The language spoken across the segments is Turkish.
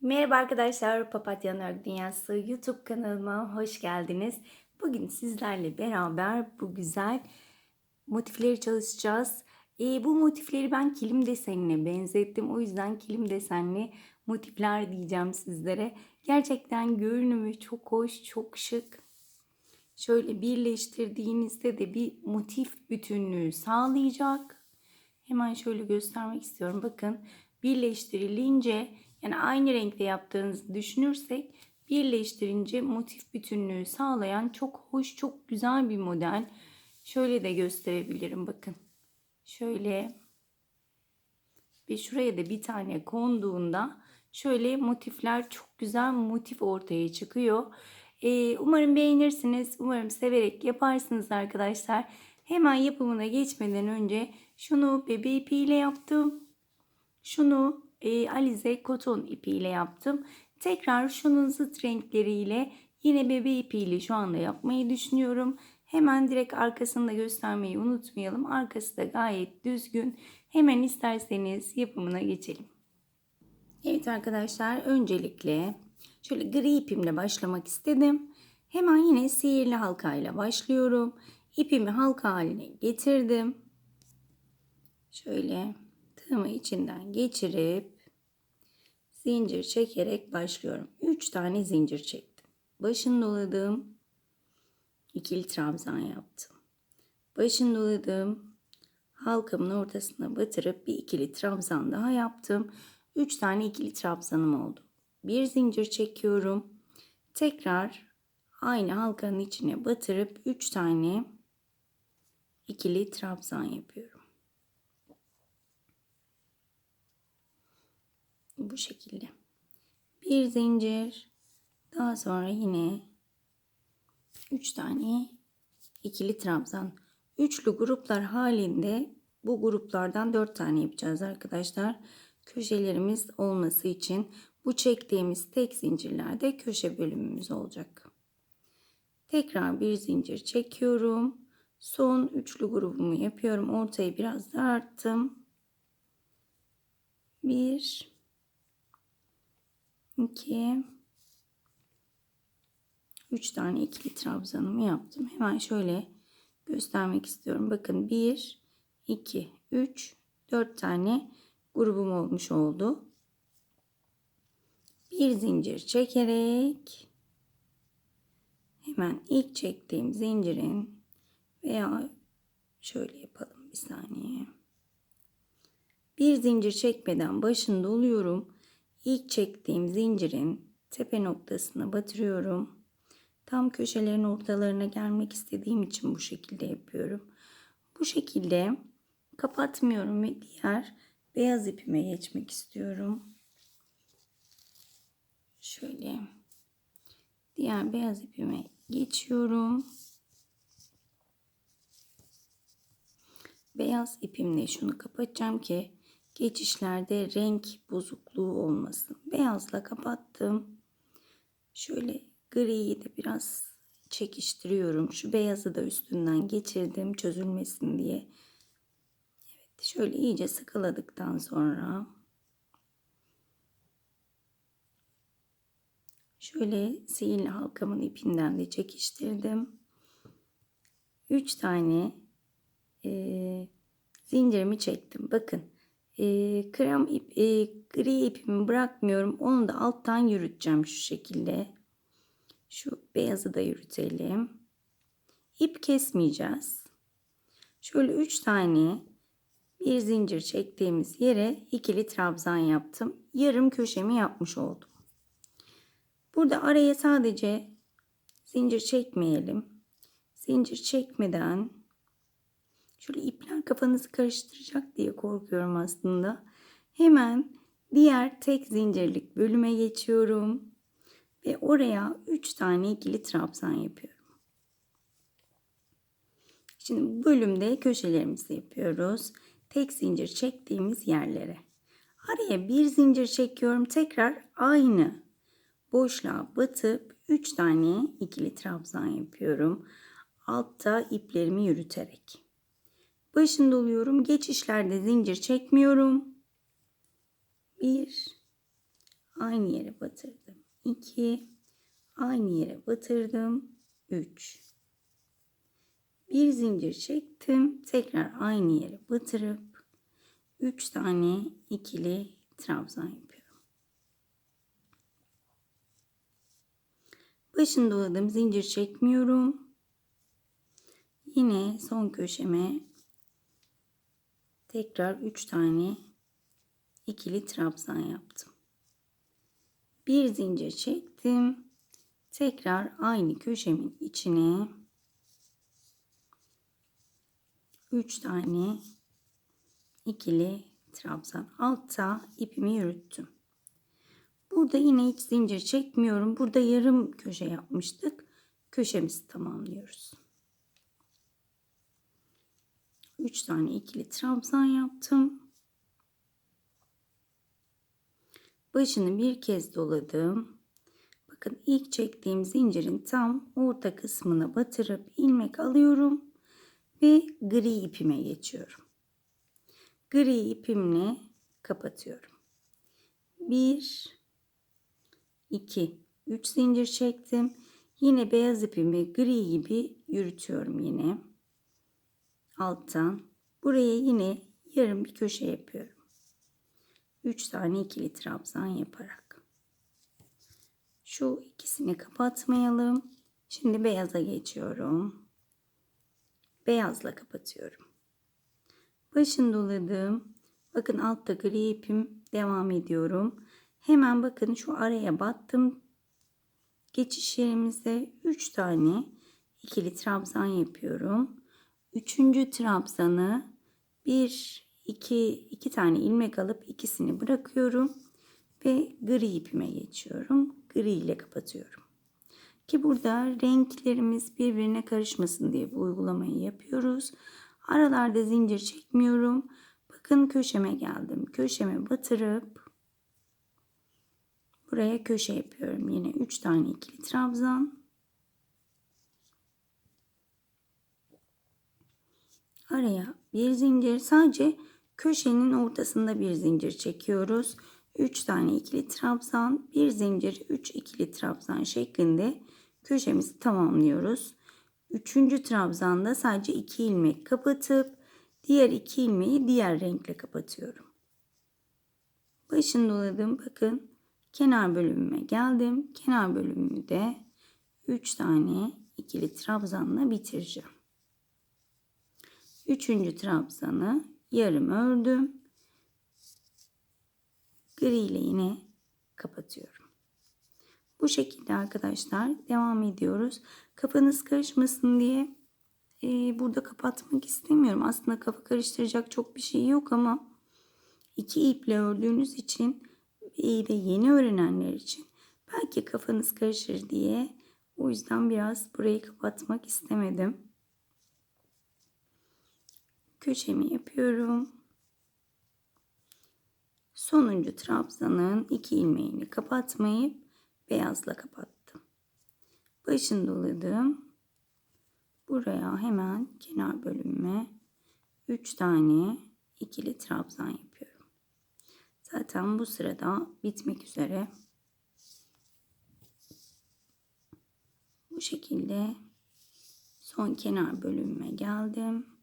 Merhaba arkadaşlar, Papatyanın Örgü Dünyası YouTube kanalıma hoş geldiniz. Bugün sizlerle beraber bu güzel motifleri çalışacağız. Ee, bu motifleri ben kilim desenine benzettim. O yüzden kilim desenli motifler diyeceğim sizlere. Gerçekten görünümü çok hoş, çok şık. Şöyle birleştirdiğinizde de bir motif bütünlüğü sağlayacak. Hemen şöyle göstermek istiyorum. Bakın birleştirilince yani aynı renkte yaptığınızı düşünürsek birleştirince motif bütünlüğü sağlayan çok hoş, çok güzel bir model. Şöyle de gösterebilirim bakın. Şöyle ve şuraya da bir tane konduğunda şöyle motifler çok güzel motif ortaya çıkıyor. Ee, umarım beğenirsiniz. Umarım severek yaparsınız arkadaşlar. Hemen yapımına geçmeden önce şunu bebe ipiyle yaptım. Şunu e, Alize koton ipiyle yaptım. Tekrar şunun zıt renkleriyle yine bebe ipiyle şu anda yapmayı düşünüyorum. Hemen direkt arkasını da göstermeyi unutmayalım. Arkası da gayet düzgün. Hemen isterseniz yapımına geçelim. Evet arkadaşlar öncelikle şöyle gri ipimle başlamak istedim. Hemen yine sihirli halkayla başlıyorum. İpimi halka haline getirdim. Şöyle tığımı içinden geçirip zincir çekerek başlıyorum. 3 tane zincir çektim. Başını doladım. ikili trabzan yaptım. Başını doladım. Halkamın ortasına batırıp bir ikili trabzan daha yaptım. 3 tane ikili trabzanım oldu. Bir zincir çekiyorum. Tekrar aynı halkanın içine batırıp 3 tane ikili trabzan yapıyorum. Bu şekilde. Bir zincir. Daha sonra yine 3 tane ikili trabzan. Üçlü gruplar halinde bu gruplardan 4 tane yapacağız arkadaşlar. Köşelerimiz olması için bu çektiğimiz tek zincirlerde köşe bölümümüz olacak. Tekrar bir zincir çekiyorum. Son üçlü grubumu yapıyorum. Ortayı biraz daralttım. Bir, 2 3 tane ikili trabzanımı yaptım. Hemen şöyle göstermek istiyorum. Bakın 1 2 3 4 tane grubum olmuş oldu. Bir zincir çekerek hemen ilk çektiğim zincirin veya şöyle yapalım bir saniye. Bir zincir çekmeden başını doluyorum ilk çektiğim zincirin tepe noktasına batırıyorum. Tam köşelerin ortalarına gelmek istediğim için bu şekilde yapıyorum. Bu şekilde kapatmıyorum ve diğer beyaz ipime geçmek istiyorum. Şöyle diğer beyaz ipime geçiyorum. Beyaz ipimle şunu kapatacağım ki geçişlerde renk bozukluğu olmasın. Beyazla kapattım. Şöyle griyi de biraz çekiştiriyorum. Şu beyazı da üstünden geçirdim çözülmesin diye. Evet şöyle iyice sıkıladıktan sonra şöyle sihirli halkamın ipinden de çekiştirdim. 3 tane e, zincirimi çektim. Bakın e, krem ip, e, gri ipimi bırakmıyorum. Onu da alttan yürüteceğim şu şekilde. Şu beyazı da yürütelim. İp kesmeyeceğiz. Şöyle 3 tane bir zincir çektiğimiz yere ikili trabzan yaptım. Yarım köşemi yapmış oldum. Burada araya sadece zincir çekmeyelim. Zincir çekmeden Şöyle ipler kafanızı karıştıracak diye korkuyorum aslında. Hemen diğer tek zincirlik bölüme geçiyorum. Ve oraya 3 tane ikili trabzan yapıyorum. Şimdi bu bölümde köşelerimizi yapıyoruz. Tek zincir çektiğimiz yerlere. Araya bir zincir çekiyorum. Tekrar aynı boşluğa batıp 3 tane ikili trabzan yapıyorum. Altta iplerimi yürüterek. Başını doluyorum. Geçişlerde zincir çekmiyorum. Bir. aynı yere batırdım. 2 aynı yere batırdım. 3 bir zincir çektim. Tekrar aynı yere batırıp 3 tane ikili trabzan yapıyorum. Başını doladım. Zincir çekmiyorum. Yine son köşeme tekrar 3 tane ikili trabzan yaptım. Bir zincir çektim. Tekrar aynı köşemin içine 3 tane ikili trabzan. Altta ipimi yürüttüm. Burada yine hiç zincir çekmiyorum. Burada yarım köşe yapmıştık. Köşemizi tamamlıyoruz. 3 tane ikili trabzan yaptım. Başını bir kez doladım. Bakın ilk çektiğim zincirin tam orta kısmına batırıp ilmek alıyorum ve gri ipime geçiyorum. Gri ipimle kapatıyorum. 1 2 3 zincir çektim. Yine beyaz ipimi gri gibi yürütüyorum yine. Alttan buraya yine yarım bir köşe yapıyorum. 3 tane ikili trabzan yaparak. Şu ikisini kapatmayalım. Şimdi beyaza geçiyorum beyazla kapatıyorum. Başını doladım. Bakın altta gri ipim devam ediyorum. Hemen bakın şu araya battım. Geçiş yerimizde 3 tane ikili trabzan yapıyorum. Üçüncü trabzanı bir iki iki tane ilmek alıp ikisini bırakıyorum ve gri ipime geçiyorum. Gri ile kapatıyorum. Ki burada renklerimiz birbirine karışmasın diye bu uygulamayı yapıyoruz. Aralarda zincir çekmiyorum. Bakın köşeme geldim. Köşeme batırıp buraya köşe yapıyorum. Yine 3 tane ikili trabzan. Araya bir zincir sadece köşenin ortasında bir zincir çekiyoruz. 3 tane ikili trabzan, bir zincir, 3 ikili trabzan şeklinde köşemizi tamamlıyoruz. Üçüncü trabzanda sadece iki ilmek kapatıp diğer iki ilmeği diğer renkle kapatıyorum. Başını doladım. Bakın kenar bölümüme geldim. Kenar bölümümü de 3 tane ikili trabzanla bitireceğim. Üçüncü trabzanı yarım ördüm. Gri ile yine kapatıyorum. Bu şekilde arkadaşlar devam ediyoruz. Kafanız karışmasın diye e, burada kapatmak istemiyorum. Aslında kafa karıştıracak çok bir şey yok ama iki iple ördüğünüz için ve yeni öğrenenler için belki kafanız karışır diye o yüzden biraz burayı kapatmak istemedim. Köşemi yapıyorum. Sonuncu trabzanın iki ilmeğini kapatmayıp beyazla kapattım. Başını doladım. Buraya hemen kenar bölümüme 3 tane ikili trabzan yapıyorum. Zaten bu sırada bitmek üzere. Bu şekilde son kenar bölümüme geldim.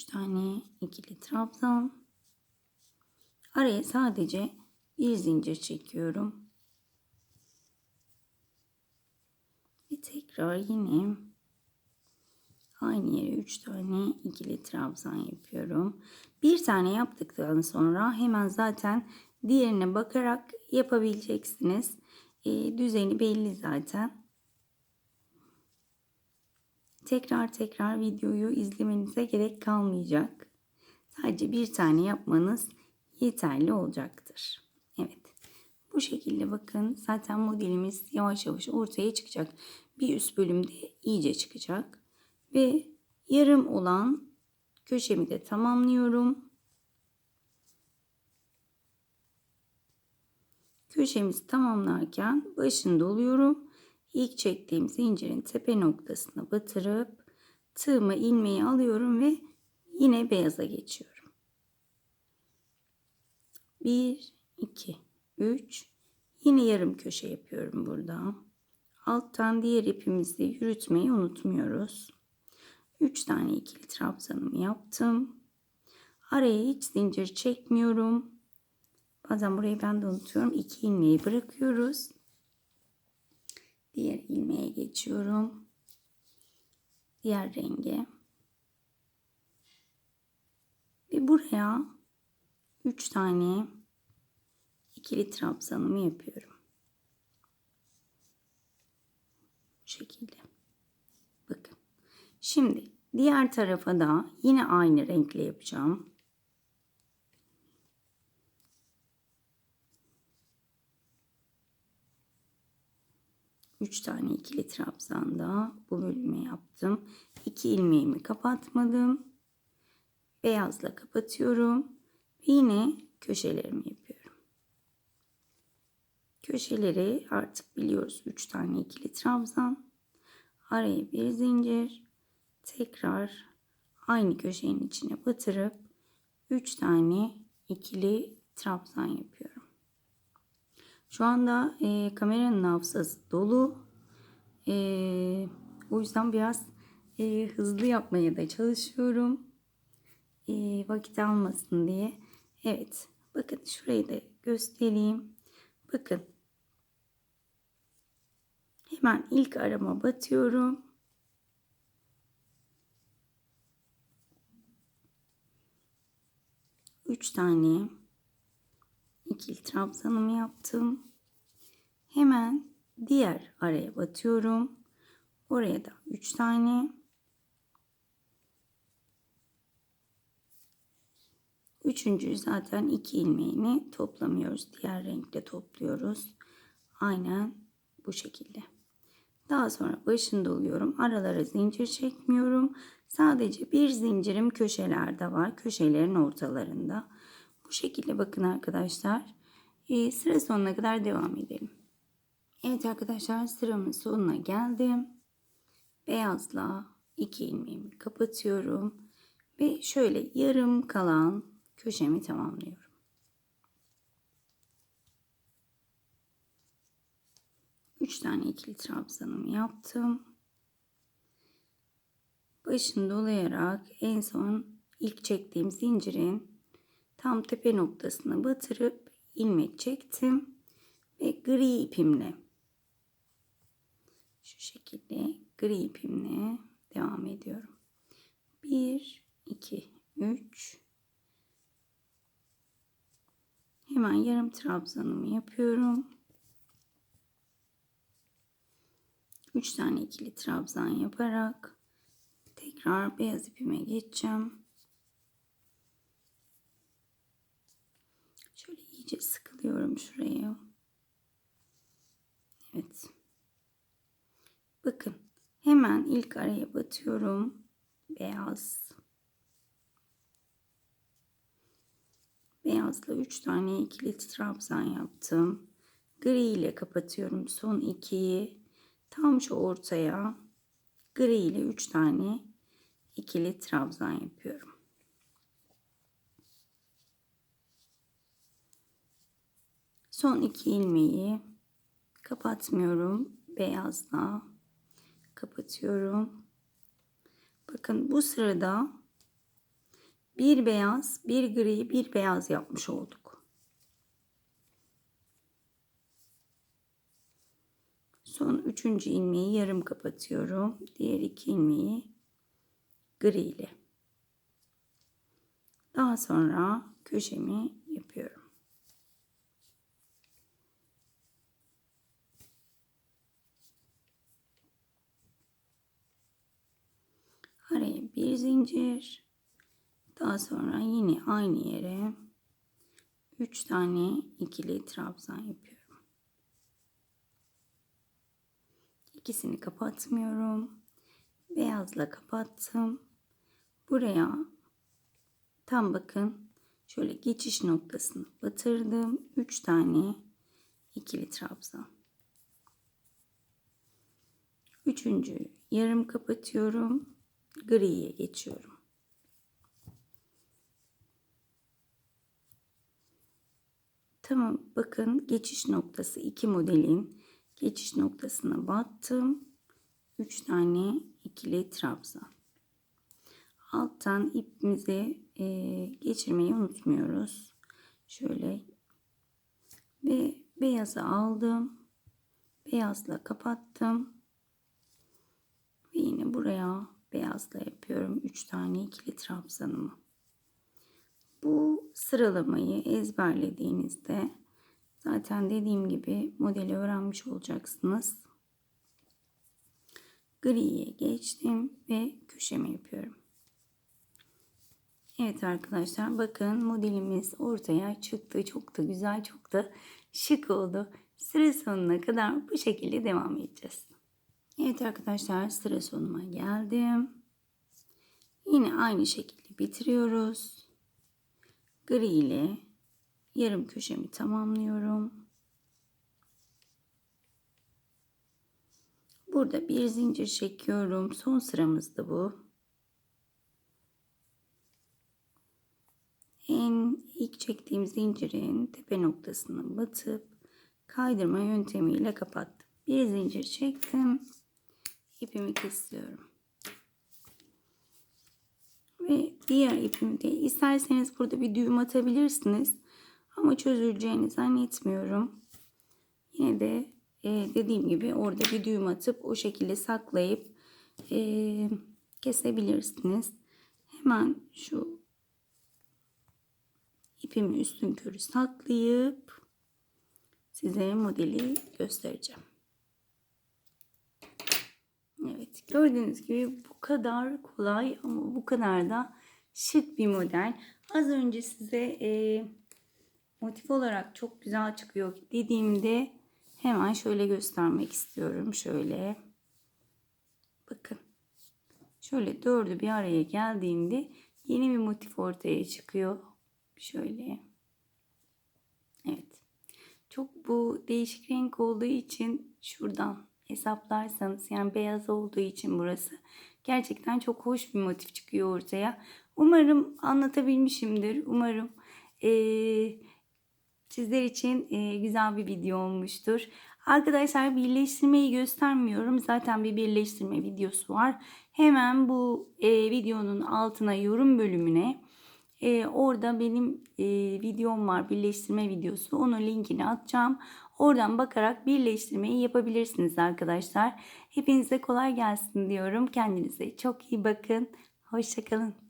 Üç tane ikili trabzan Araya sadece bir zincir çekiyorum. Ve tekrar yine aynı yere 3 tane ikili trabzan yapıyorum. Bir tane yaptıktan sonra hemen zaten diğerine bakarak yapabileceksiniz. E, düzeni belli zaten. Tekrar tekrar videoyu izlemenize gerek kalmayacak. Sadece bir tane yapmanız yeterli olacaktır. Evet. Bu şekilde bakın zaten modelimiz yavaş yavaş ortaya çıkacak. Bir üst bölümde iyice çıkacak. Ve yarım olan köşemi de tamamlıyorum. Köşemizi tamamlarken başını doluyorum. İlk çektiğim zincirin tepe noktasına batırıp tığımı ilmeği alıyorum ve yine beyaza geçiyorum. 1, 2, 3. Yine yarım köşe yapıyorum burada. Alttan diğer ipimizi yürütmeyi unutmuyoruz. 3 tane ikili trabzanımı yaptım. Araya hiç zincir çekmiyorum. Bazen burayı ben de unutuyorum. 2 ilmeği bırakıyoruz. Diğer ilmeğe geçiyorum. Diğer renge. Ve buraya 3 tane ikili trabzanımı yapıyorum. Bu şekilde. Bakın. Şimdi diğer tarafa da yine aynı renkle yapacağım. Üç tane ikili trabzanda bu bölüme yaptım. İki ilmeğimi kapatmadım. Beyazla kapatıyorum. Ve yine köşelerimi yapıyorum. Köşeleri artık biliyoruz. Üç tane ikili trabzan. Araya bir zincir. Tekrar aynı köşenin içine batırıp 3 tane ikili trabzan yapıyorum. Şu anda e, kameranın hafızası dolu. E, o yüzden biraz e, hızlı yapmaya da çalışıyorum. E, vakit almasın diye. Evet. Bakın şurayı da göstereyim. Bakın. Hemen ilk arama batıyorum. Üç tane ikili trabzanımı yaptım. Hemen diğer araya batıyorum. Oraya da üç tane. Üçüncüyü zaten iki ilmeğini toplamıyoruz. Diğer renkle topluyoruz. Aynen bu şekilde. Daha sonra başını doluyorum. Aralara zincir çekmiyorum. Sadece bir zincirim köşelerde var. Köşelerin ortalarında. Bu şekilde bakın arkadaşlar. Ee, sıra sonuna kadar devam edelim. Evet arkadaşlar sıramın sonuna geldim. Beyazla iki ilmeğimi kapatıyorum. Ve şöyle yarım kalan köşemi tamamlıyorum. Üç tane ikili trabzanımı yaptım. Başını dolayarak en son ilk çektiğim zincirin tam tepe noktasına batırıp ilmek çektim ve gri ipimle şu şekilde gri ipimle devam ediyorum. 1 2 3 Hemen yarım trabzanımı yapıyorum. 3 tane ikili trabzan yaparak tekrar beyaz ipime geçeceğim. Şöyle iyice sıkılıyorum şuraya. Evet. Bakın hemen ilk araya batıyorum. Beyaz. Beyazla 3 tane ikili trabzan yaptım. Gri ile kapatıyorum son ikiyi. Tam şu ortaya gri ile 3 tane ikili trabzan yapıyorum. Son iki ilmeği kapatmıyorum. Beyazla kapatıyorum. Bakın bu sırada bir beyaz, bir gri, bir beyaz yapmış olduk. Son üçüncü ilmeği yarım kapatıyorum. Diğer iki ilmeği gri ile. Daha sonra köşemi yapıyorum. Araya bir zincir. Daha sonra yine aynı yere 3 tane ikili trabzan yapıyorum. İkisini kapatmıyorum. Beyazla kapattım. Buraya tam bakın şöyle geçiş noktasını batırdım. 3 tane ikili trabzan. Üçüncü yarım kapatıyorum. Griye geçiyorum. Tamam bakın geçiş noktası iki modelin geçiş noktasına battım. 3 tane ikili trabzan. Alttan ipimizi e, geçirmeyi unutmuyoruz. Şöyle ve beyazı aldım. Beyazla kapattım. Ve yine buraya beyazla yapıyorum. 3 tane ikili trabzanımı. Bu sıralamayı ezberlediğinizde zaten dediğim gibi modeli öğrenmiş olacaksınız. Griye geçtim ve köşeme yapıyorum. Evet arkadaşlar bakın modelimiz ortaya çıktı. Çok da güzel, çok da şık oldu. Sıra sonuna kadar bu şekilde devam edeceğiz. Evet arkadaşlar sıra sonuma geldim. Yine aynı şekilde bitiriyoruz. Gri ile yarım köşemi tamamlıyorum. Burada bir zincir çekiyorum. Son sıramızda bu. En ilk çektiğim zincirin tepe noktasına batıp kaydırma yöntemiyle kapattım. Bir zincir çektim. İpimi kesiyorum. Ve diğer ipimi de isterseniz burada bir düğüm atabilirsiniz. Ama çözüleceğini zannetmiyorum. Yine de e, dediğim gibi orada bir düğüm atıp o şekilde saklayıp e, kesebilirsiniz. Hemen şu ipimi üstün körü saklayıp size modeli göstereceğim. Evet gördüğünüz gibi bu kadar kolay ama bu kadar da şık bir model. Az önce size e, motif olarak çok güzel çıkıyor dediğimde hemen şöyle göstermek istiyorum. Şöyle bakın şöyle dördü bir araya geldiğinde yeni bir motif ortaya çıkıyor. Şöyle evet çok bu değişik renk olduğu için şuradan hesaplarsanız yani beyaz olduğu için burası gerçekten çok hoş bir motif çıkıyor ortaya. Umarım anlatabilmişimdir. Umarım ee, sizler için e, güzel bir video olmuştur. Arkadaşlar birleştirmeyi göstermiyorum. Zaten bir birleştirme videosu var. Hemen bu e, videonun altına yorum bölümüne e, orada benim e, videom var birleştirme videosu. Onun linkini atacağım. Oradan bakarak birleştirmeyi yapabilirsiniz arkadaşlar. Hepinize kolay gelsin diyorum. Kendinize çok iyi bakın. Hoşçakalın.